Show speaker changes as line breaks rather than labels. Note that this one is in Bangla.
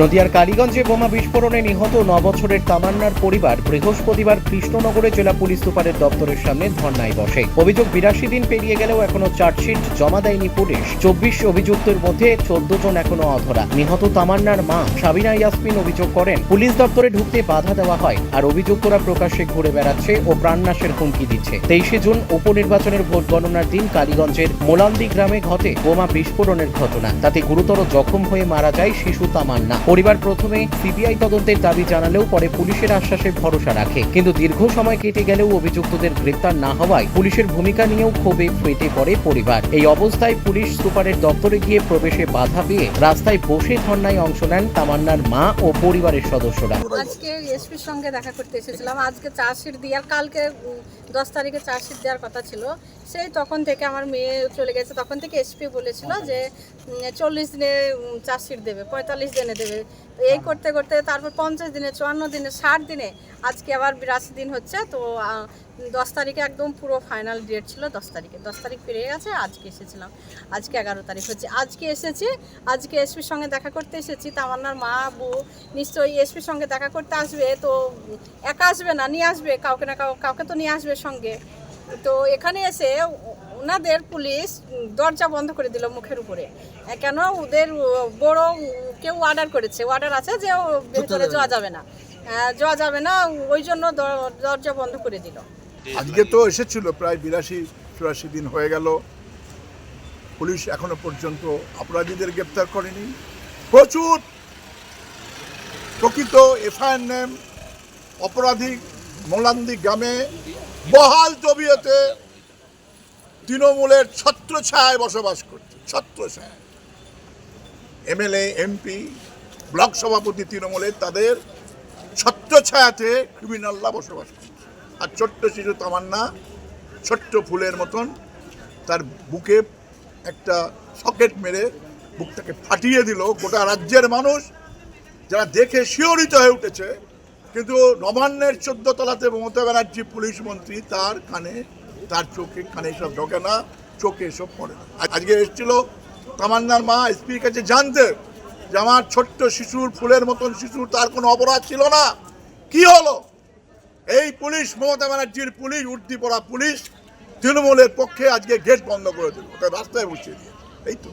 নদিয়ার কালীগঞ্জে বোমা বিস্ফোরণে নিহত ন বছরের তামান্নার পরিবার বৃহস্পতিবার কৃষ্ণনগরে জেলা পুলিশ সুপারের দপ্তরের সামনে ধর্নায় বসে। অভিযোগ বিরাশি দিন পেরিয়ে গেলেও এখনও চার্জশিট জমা দেয়নি পুলিশ। চব্বিশ অভিযুক্তের মধ্যে চোদ্দ জন এখনও অধরা। নিহত তামান্নার মা সাবিনা ইয়াসমিন অভিযোগ করেন, পুলিশ দপ্তরে ঢুকতে বাধা দেওয়া হয় আর অভিযুক্তরা প্রকাশ্যে ঘুরে বেড়াচ্ছে ও প্রাণনাশের হুমকি দিচ্ছে। তেইশে জুন উপনির্বাচনের ভোট গণনার দিন কালীগঞ্জের মোলান্দি গ্রামে ঘটে বোমা বিস্ফোরণের ঘটনা। তাতে গুরুতর জখম হয়ে মারা যায় শিশু তামান্না। পরিবার প্রথমে সিবিআই তদন্তের দাবি জানালেও পরে পুলিশের আশ্বাসে ভরসা রাখে। কিন্তু দীর্ঘ সময় কেটে গেলেও অভিযুক্তদের গ্রেপ্তার না হওয়ায় পুলিশের ভূমিকা নিয়েও ক্ষোভে ফেটে পড়ে পরিবার। এই অবস্থায় পুলিশ সুপারের দপ্তরে গিয়ে প্রবেশে বাধা পেয়ে রাস্তায় বসে ধর্নায় অংশ নেন তামান্নার মা ও পরিবারের সদস্যরা।
আজকে এসপির সঙ্গে দেখা করতে এসেছিলাম। আজকে চার্জশিট দিয়ে আর কালকে দশ তারিখে চার্জশিট দেওয়ার কথা ছিল। সেই তখন থেকে আমার মেয়ে চলে গেছে। তখন থেকে এসপি বলেছিল যে চল্লিশ দিনে চার্জশিট দেবে, পঁয়তাল্লিশ দিনে দেবে তো এই করতে করতে তারপর পঞ্চাশ দিনে, চুয়ান্ন দিনে, ষাট দিনে, আজকে আবার বিরাশি দিন হচ্ছে। তো দশ তারিখে একদম পুরো ফাইনাল ডেট ছিল দশ তারিখে। দশ তারিখ পেরিয়ে গেছে, আজকে এসেছিলাম। আজকে এগারো তারিখ হচ্ছে। আজকে এসেছি, আজকে এসপির সঙ্গে দেখা করতে এসেছি। তামান্নার মা, বউ, নিশ্চয়ই এসপির সঙ্গে দেখা করতে আসবে। তো, একা আসবে না, নিয়ে আসবে। কাউকে না কাউ- কাউকে তো নিয়ে আসবে সঙ্গে। তো এখানে এসে ওনাদের পুলিশ দরজা বন্ধ করে দিল মুখের উপরে। কেন? ওদের বড় কেউ অর্ডার করেছে। অর্ডার আছে যে ও ভেতরে যাওয়া যাবে না। যাওয়া যাবে না ওই জন্য দরজা বন্ধ করে দিল।
আজকে তো এসেছিল প্রায় বিরাশি চুরাশি দিন হয়ে গেল। পুলিশ এখনও পর্যন্ত অপরাধীদের গ্রেপ্তার করেনি। প্রচুর প্রকৃত এফআইআর নেম অপরাধী মোলান্দি গ্রামে বহাল জবিয়তে তৃণমূলের ছত্রছায়ায় বসবাস করছে ছত্রছায়া এমএলএ, এমপি, ব্লক সভাপতি তৃণমূলের তাদের ছত্রছায়াতে ক্রিমিনালরা বসবাস করছে। আর ছোট্ট শিশু তামান্না, ছোট্ট ফুলের মতন তার বুকে একটা সকেট মেরে বুকটাকে ফাটিয়ে দিল। গোটা রাজ্যের মানুষ যারা দেখে শিহরিত হয়ে উঠেছে, কিন্তু নবান্নের চোদ্দ তলাতে মমতা ব্যানার্জি পুলিশ মন্ত্রী তার কানে তার চোখে কানে এসব ঢোকে না, চোখে এসব পড়ে না। আজকে এসেছিল তামান্নার মা এসপির কাছে জানতে যে আমার ছোট্ট শিশুর ফুলের মতন শিশুর তার কোনো অপরাধ ছিল না। কি হলো? এই পুলিশ, মমতা ব্যানার্জির পুলিশ, উর্দি পড়া পুলিশ তৃণমূলের পক্ষে আজকে গেট বন্ধ করে দিল। রাস্তায় বসিয়ে দিয়ে এই তো।